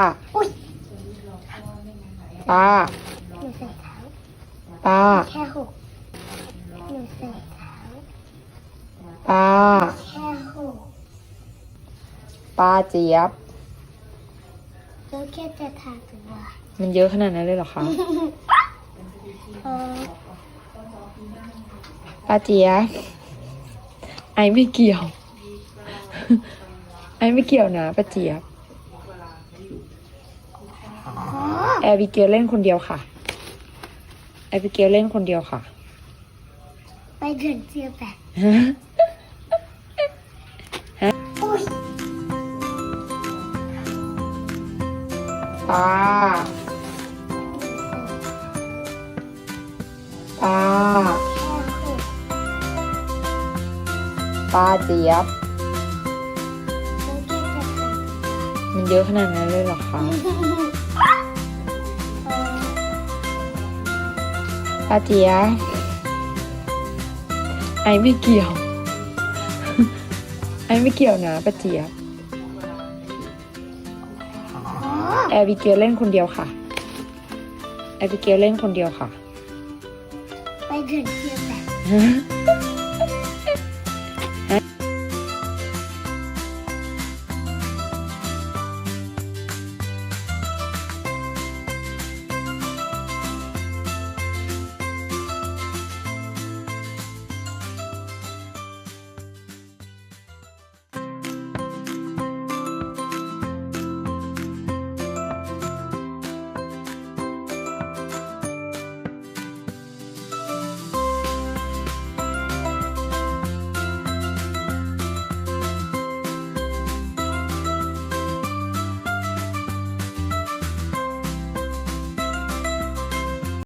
อะอุ้ยตาหนูใส่เท้าตาแค่หกหนูใส่เท้าตาแค่หกปลาเจี๊ยบแล้วแค่จะทาตัวมันเยอะขนาดนั้นเลยเหรอคะเออปลาเจี๊ยบไอไม่เกี่ยว ไอไม่เกี่ยวนะปลาเจี๊ยบ แอร์บิเกลเล่นคนเดียวค่ะ แอร์บิเกลเล่นคนเดียวค่ะ ไปเดินเจียแบบฮะอุ้ยปลาปลาแค่หกปลาเจี๊ยบแล้วแค่จะทามันเยอะขนาดนั้นเลยเหรอคะ ปลาเจี๊ยบไอไม่เกี่ยว ไอไม่เกี่ยวนะปลาเจี๊ยบแอร์บิเกลเล่นคนเดียวค่ะ แอร์บิเกลเล่นคนเดียวค่ะ ไปเดินเจียแบบฮะ